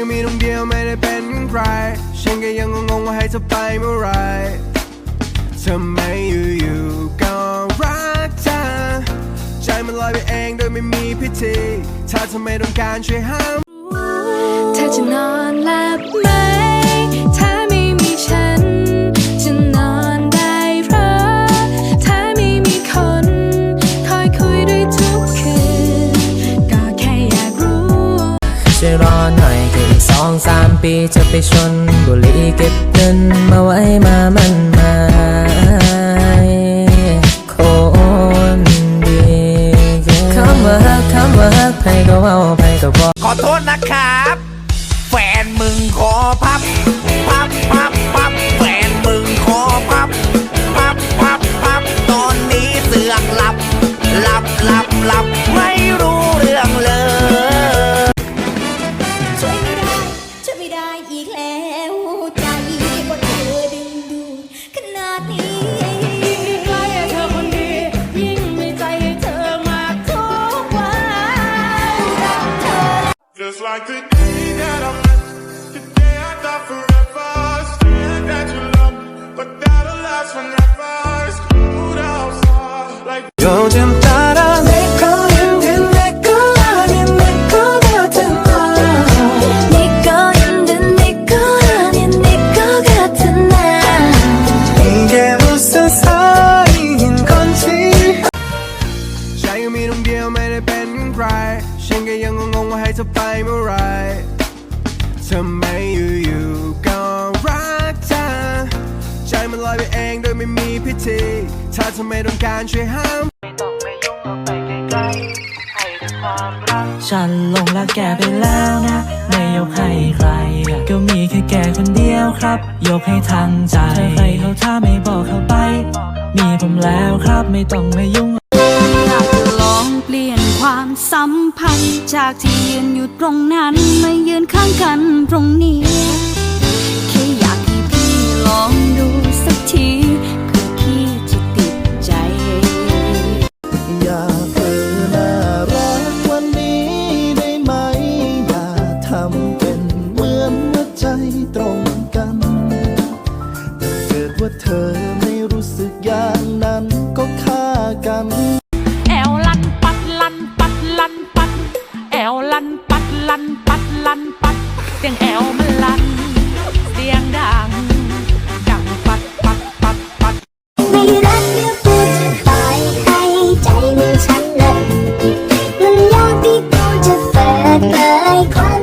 ก็มีตรงเดียวไม่ได้เป็นใคร ฉันก็ยังงงว่าให้เธอไปเมื่อไรทำไมอยู่ๆก็รักเธอใจมันลอยไปเองโดยไม่มีพิธี ถ้าเธอไม่ต้องการช่วยห้ามเธอจะนอน สองสามปีจะไปชนบุรีเก็บเงินมาไว้มามันมาคนดีคำว่าฮักคำว่าฮักใครก็เว่าใครก็บอกขอโทษนะครับ แฟนมึงขอพับ ช่วยไม่ได้อีกแล้วใจว่าเธอดึงดูดขนาดนี้ใกล้เธอคนดี ยิ่งมีใจให้เธอมากทุกวัน Just like the day that I met, the day I thought forever. Said that you love me, but that'll last forever. It's cold outside, like. 요즘 มีตรงเดียวไม่ได้เป็นใคร ฉันก็ยังงงว่าให้เธอไปเมื่อไรทำไมอยู่ๆก็รักเธอ ใจมันลอยไปเองโดยไม่มีพิธี ถ้าเธอไม่ต้องการช่วยห้ามรัก ฉันลงรักแกไปแล้วนะ ไม่ยกให้ใคร ก็มีแค่แกคนเดียวครับ ยกให้ทางใจเธอใครเขาถ้าไม่บอกเขาไป มีผมแล้วครับไม่ต้องไมายุ่ง สัมพันธ์จากที่ยืนอยู่ตรงนั้นมายืนข้างกันตรงนี้ แค่อยากให้พี่ลองดูสักทีเพื่อพี่จะติดใจ อยากเธอน่ารักวันนี้ได้ไหม อย่าทำเป็นเหมือนว่าใจตรงกันถ้าเกิดว่าเธอ สียงแอวมันลันเสียงดัง ดังปัดปัดปัดปัดไม่รักเดี๋ยวกูจะปล่อยให้ใจมันฉันเลยมันยากที่กูจะเปิดเผยความ